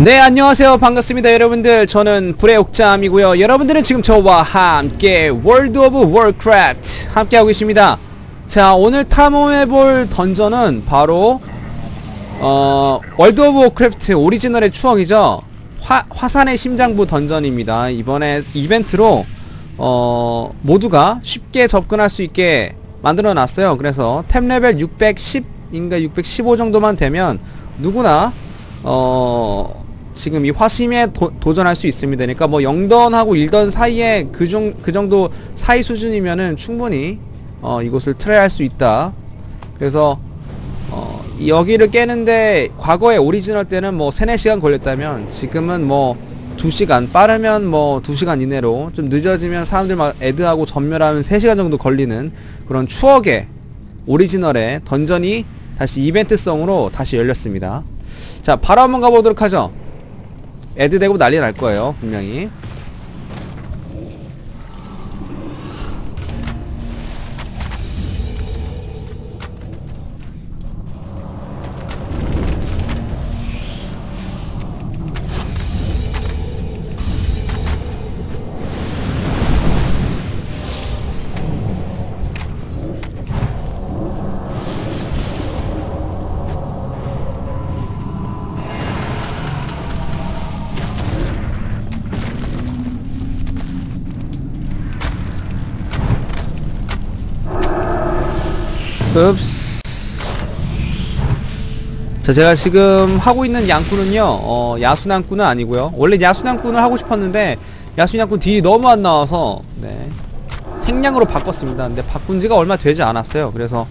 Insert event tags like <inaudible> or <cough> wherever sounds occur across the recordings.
네 안녕하세요. 반갑습니다 여러분들. 저는 불의 옥잠이고요. 여러분들은 지금 저와 함께 월드 오브 월크래프트 함께 하고 계십니다. 자 오늘 탐험해볼 던전은 바로 어 월드 오브 워크래프트 오리지널의 추억이죠? 화, 화산의 심장부 던전입니다. 이번에 이벤트로 어 모두가 쉽게 접근할 수 있게 만들어 놨어요. 그래서 템 레벨 610인가 615 정도만 되면 누구나 어 지금 이 화심에 도, 도전할 수 있습니다. 그러니까 뭐 0던하고 1던 사이에 그, 정, 그 정도 사이 수준이면은 충분히 어, 이곳을 트라이할 수 있다. 그래서 어, 이 여기를 깨는데 과거에 오리지널 때는 뭐 3, 4시간 걸렸다면 지금은 뭐 2시간 빠르면 뭐 2시간 이내로 좀 늦어지면 사람들 막 애드하고 전멸하면 3시간 정도 걸리는 그런 추억의 오리지널의 던전이 다시 이벤트성으로 다시 열렸습니다. 자 바로 한번 가보도록 하죠. 애드 되고 난리 날 거예요 분명히 읍스 자 제가 지금 하고 있는 양꾼은요 어 야순양꾼은 아니고요. 원래 야순양꾼을 하고 싶었는데 야순양꾼 딜이 너무 안 나와서 네 생량으로 바꿨습니다. 근데 바꾼 지가 얼마 되지 않았어요. 그래서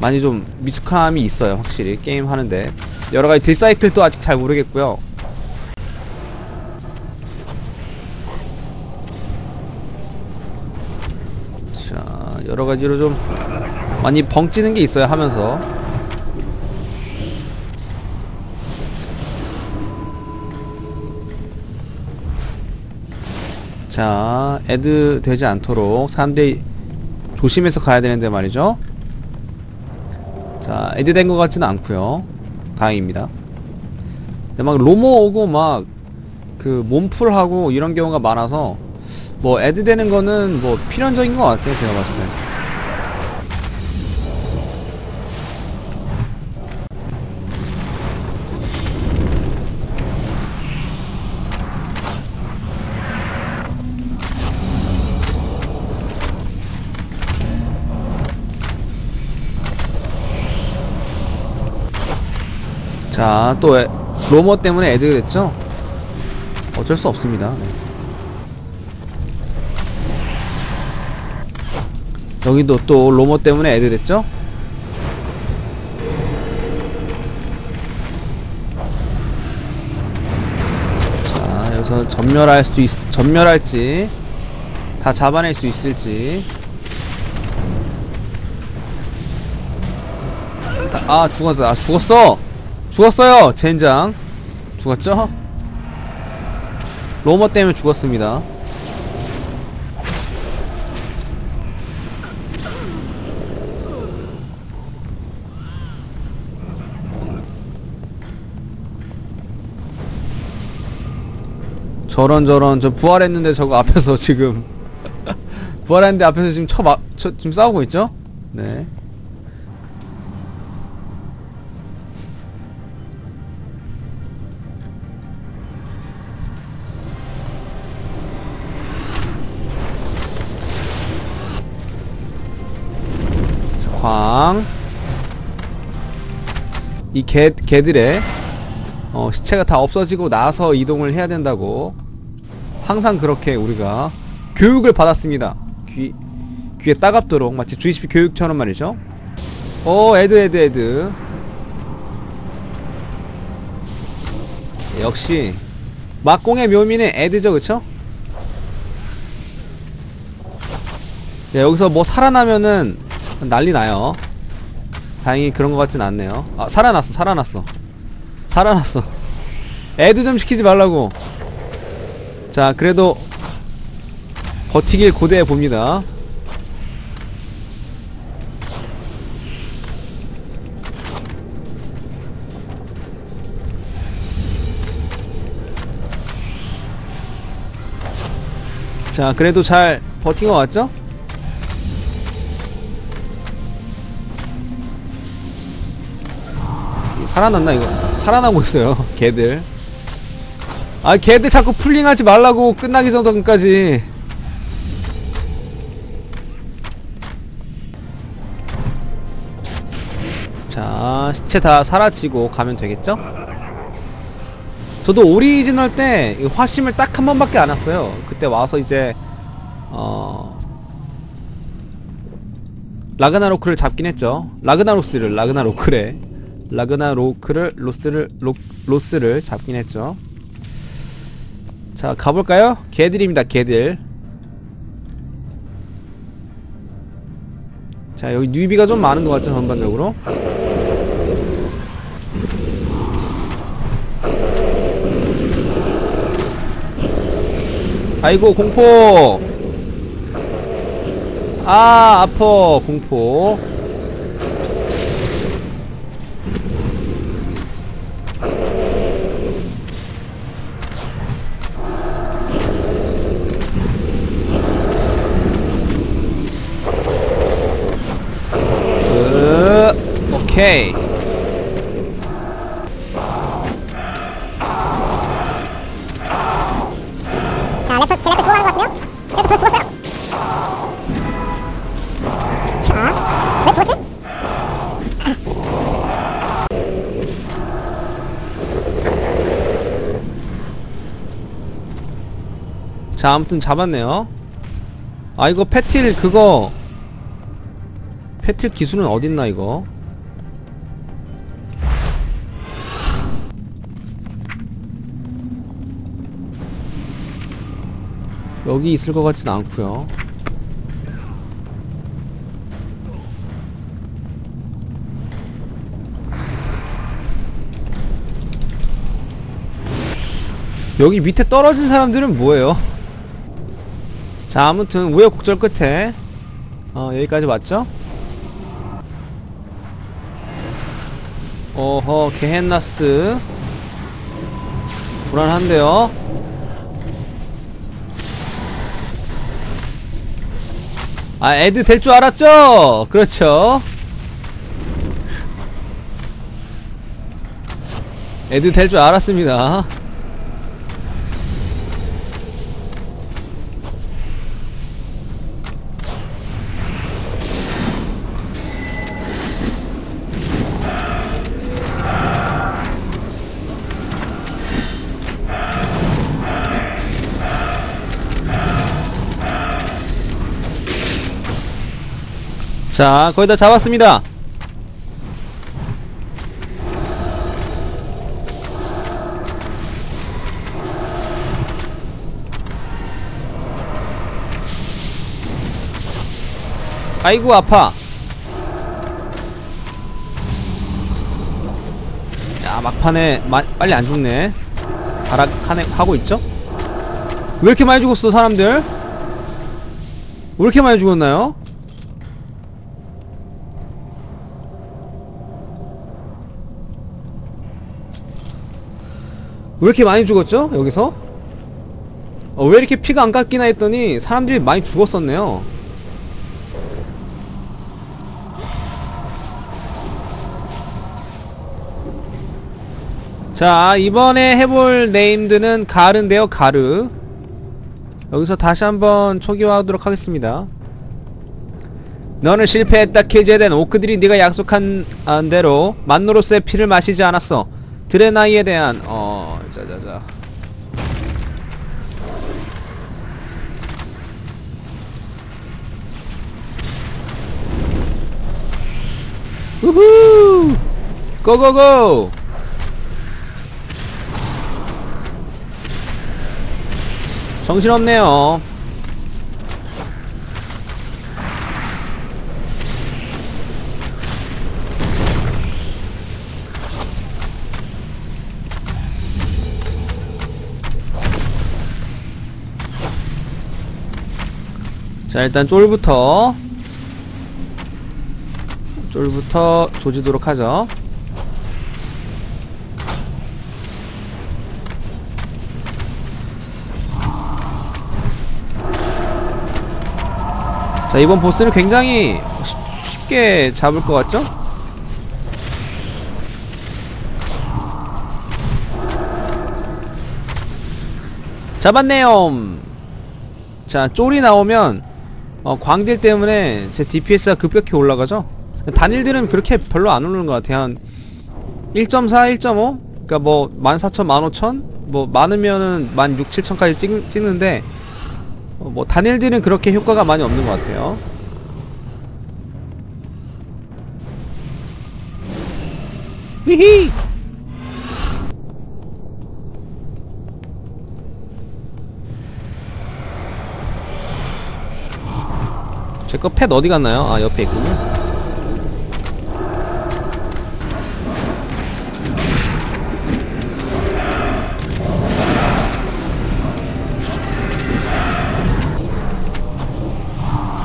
많이 좀 미숙함이 있어요 확실히. 게임 하는데. 여러가지 딜 사이클도 아직 잘 모르겠고요. 자 여러가지로 좀 많이 벙찌는 게 있어요 하면서. 자 애드 되지 않도록 사람들이 조심해서 가야 되는데 말이죠. 자 애드 된 것 같지는 않고요. 다행입니다. 근데 막 로모 오고 막 그 몸풀하고 이런 경우가 많아서 뭐 애드 되는 거는 뭐 필연적인 것 같아요 제가 봤을 때 자, 또 애, 로머 때문에 애드가 됐죠? 어쩔 수 없습니다. 네. 여기도 또 로머 때문에 애드 됐죠? 자, 여기서 전멸할 수 있, 전멸할지, 다 잡아낼 수 있을지. 아, 죽었어. 아, 죽었어! 죽었어요 젠장 죽었죠? 로머 때문에 죽었습니다 저런 저런 저 부활했는데 저거 앞에서 지금 <laughs> 부활했는데 앞에서 지금 쳐 막, 쳐, 지금 싸우고 있죠? 네 이 개, 개들의, 어, 시체가 다 없어지고 나서 이동을 해야 된다고. 항상 그렇게 우리가 교육을 받았습니다. 귀, 귀에 따갑도록. 마치 GCP 교육처럼 말이죠. 오, 애드, 애드, 애드. 역시, 막공의 묘미는 애드죠, 그쵸? 자, 여기서 뭐 살아나면은 난리 나요. 다행히 그런 것 같진 않네요. 아 살아났어 살아났어. 살아났어. 애드 좀 시키지 말라고. 자 그래도 버티길 고대해 봅니다. 자 그래도 잘 버틴 것 같죠? 살아났나 이거? 살아나고 있어요 개들. 아 개들 자꾸 풀링하지 말라고 끝나기 전까지. 자 시체 다 사라지고 가면 되겠죠? 저도 오리지널 때이 화심을 딱 한 번밖에 안 왔어요. 그때 와서 이제 어 라그나로크를 잡긴 했죠. 라그나로스를 라그나로크래 라그나 로크를 로스를 로, 로스를 잡긴 했죠. 자 가볼까요? 개들입니다 개들. 자 여기 뉴비가 좀 많은 것 같죠 전반적으로? 아이고 공포! 아 아퍼 공포 오케이 자, 랩터, 제 랩터 들어가는 것 같네요? 랩터 별로 죽었어요. 자, 왜 죽었지? 자 아무튼 잡았네요 아 이거 패틸 그거 패틸 기술은 어딨나 이거 여기 있을 것 같진 않고요 여기 밑에 떨어진 사람들은 뭐예요? 자 아무튼 우여곡절 끝에 어 여기까지 왔죠? 어허 게헨나스 불안한데요? 아 애드 될 줄 알았죠? 그렇죠 애드 될 줄 알았습니다 자, 거의 다 잡았습니다. 아이고 아파. 야 막판에 마, 빨리 안 죽네. 발악하네 하고 있죠? 왜 이렇게 많이 죽었어 사람들? 왜 이렇게 많이 죽었나요? 왜 이렇게 많이 죽었죠? 여기서? 어, 왜 이렇게 피가 안 깎이나 했더니 사람들이 많이 죽었었네요. 자, 이번에 해볼 네임드는 가르인데요, 가르. 여기서 다시 한번 초기화하도록 하겠습니다. 너는 실패했다, 케제된 오크들이 네가 약속한 아, 대로 만노로스의 피를 마시지 않았어. 드레나이에 대한 어 자자자. 우후! 고고고! 정신없네요 자 일단 쫄부터. 쫄부터 조지도록 하죠. 자 이번 보스는 굉장히 쉽, 쉽게 잡을 것 같죠? 잡았네요. 자 쫄이 나오면 어, 광딜 때문에 제 DPS가 급격히 올라가죠 단일들은 그렇게 별로 안 오르는 것 같아요 한 1.4, 1.5? 그니까 뭐 14,000, 15,000? 뭐 많으면은 16,000, 7,000까지 찍, 찍는데 어, 뭐 단일들은 그렇게 효과가 많이 없는 것 같아요 히히 제거팻 어디 갔나요? 아 옆에 있군요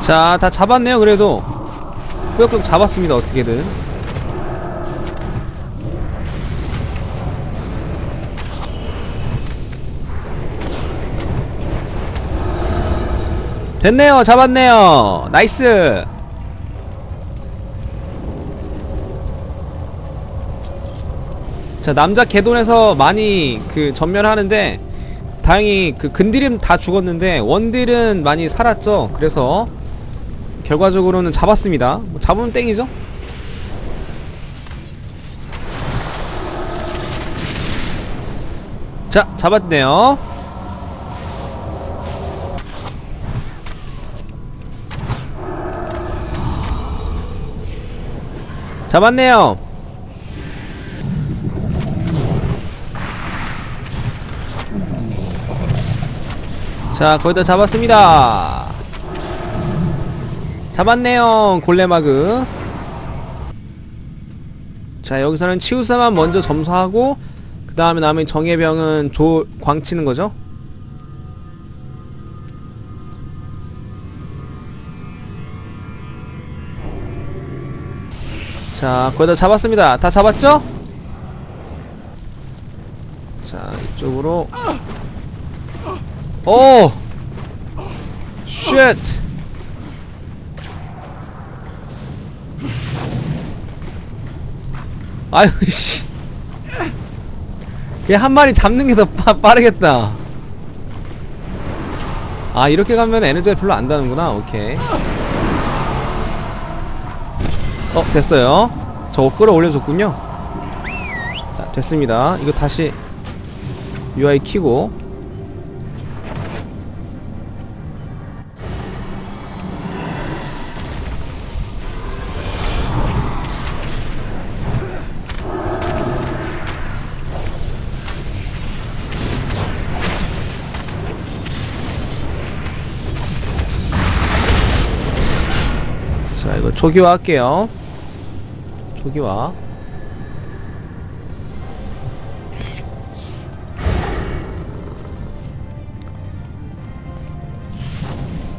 자, 다 잡았네요, 그래도. 꾸역꾸역 잡았습니다, 어떻게든. 됐네요, 잡았네요. 나이스. 자, 남자 개돈에서 많이 그 전멸하는데 다행히 그 근딜은 다 죽었는데 원딜은 많이 살았죠. 그래서 결과적으로는 잡았습니다. 뭐 잡으면 땡이죠? 자, 잡았네요. 잡았네요. 자, 거의 다 잡았습니다. 잡았네요 골레마그 자 여기서는 치우사만 먼저 점수하고 그 다음에 남은 정예병은 조 광치는 거죠 자 거의 다 잡았습니다 다 잡았죠? 자 이쪽으로 오! 쉣! 아유 씨. 얘 한 마리 잡는 게 더 빠르겠다. 아 이렇게 가면 에너지가 별로 안 다는구나. 오케이. 어 됐어요. 저거 끌어올려줬군요. 자 됐습니다. 이거 다시 UI 키고 자 이거 초기화 할게요 초기화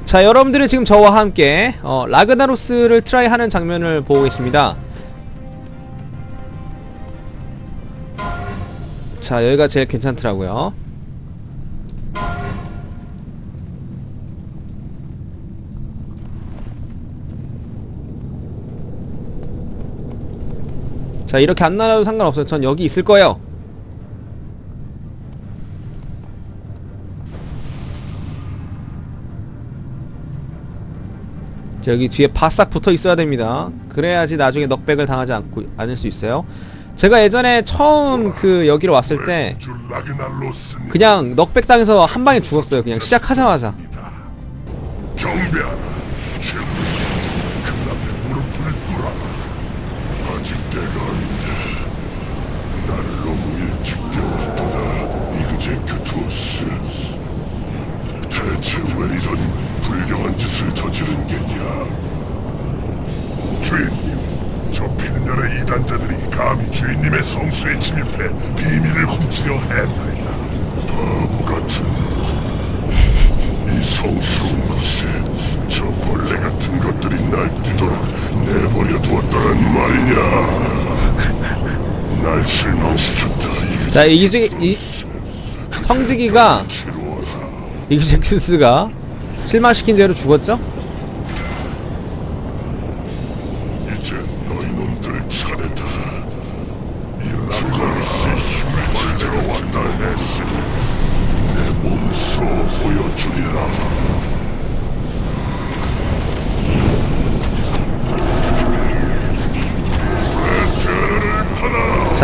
자 여러분들은 지금 저와 함께 어, 라그나로스를 트라이 하는 장면을 보고 계십니다. 자 여기가 제일 괜찮더라고요 자 이렇게 안 날아도 상관없어요. 전 여기 있을 거예요. 자 여기 뒤에 바싹 붙어 있어야 됩니다. 그래야지 나중에 넉백을 당하지 않고 않을 수 있어요. 제가 예전에 처음 그 여기로 왔을 때 그냥 넉백 당해서 한 방에 죽었어요. 그냥 시작하자마자. 경배하라 최후 그 앞에 무릎을 꿇어라 아직 때가 아닌데 나를 너무 일찍 깨웠도다 이그제크투스 대체 왜 이런 불경한 짓을 저지른 게냐 주인님 저 필년의 이단자들이 감히 주인님의 성수에 침입해 비밀을 훔치려 했나이다. 바보 같은 이 성스러운 곳에 저 벌레 같은 것들이 날뛰도록 내버려 두었다는 말이냐? 날 실망시켰다 자 이기지 이 성지기가 이그젝스가 실망시킨 죄로 죽었죠?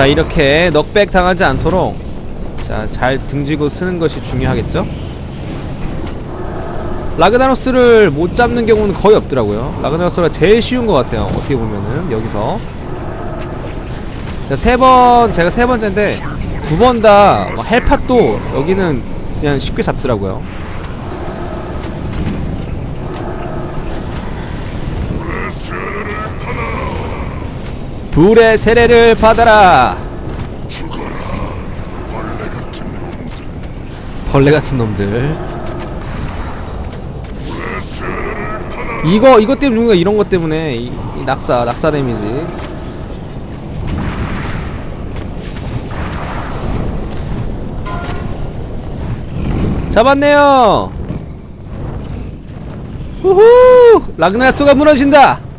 자 이렇게 넉백 당하지 않도록. 자 잘 등지고 쓰는 것이 중요하겠죠? 라그나로스를 못 잡는 경우는 거의 없더라고요. 라그나로스가 제일 쉬운 것 같아요. 어떻게 보면은 여기서. 세 번 제가 세 번째인데 두 번 다 헬팟도 여기는 그냥 쉽게 잡더라고요 불의 세례를 받아라. 벌레 같은 놈들. 이거 이것 때문에 죽는 거야 이런 것 때문에 이, 이 낙사 낙사 데미지. 잡았네요. 우후 라그나스가 무너진다.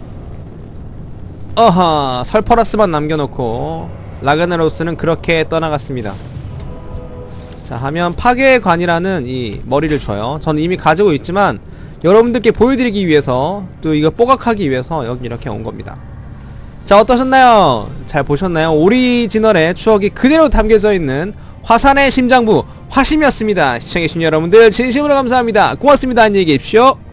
어하 설퍼라스만 남겨놓고 라그나로스는 그렇게 떠나갔습니다. 자 하면 파괴의 관이라는 이 머리를 줘요 저는 이미 가지고 있지만 여러분들께 보여드리기 위해서 또 이거 뽀각하기 위해서 여기 이렇게 온 겁니다 자 어떠셨나요? 잘 보셨나요? 오리지널의 추억이 그대로 담겨져 있는 화산의 심장부 화심이었습니다 시청해주신 여러분들 진심으로 감사합니다 고맙습니다 안녕히 계십시오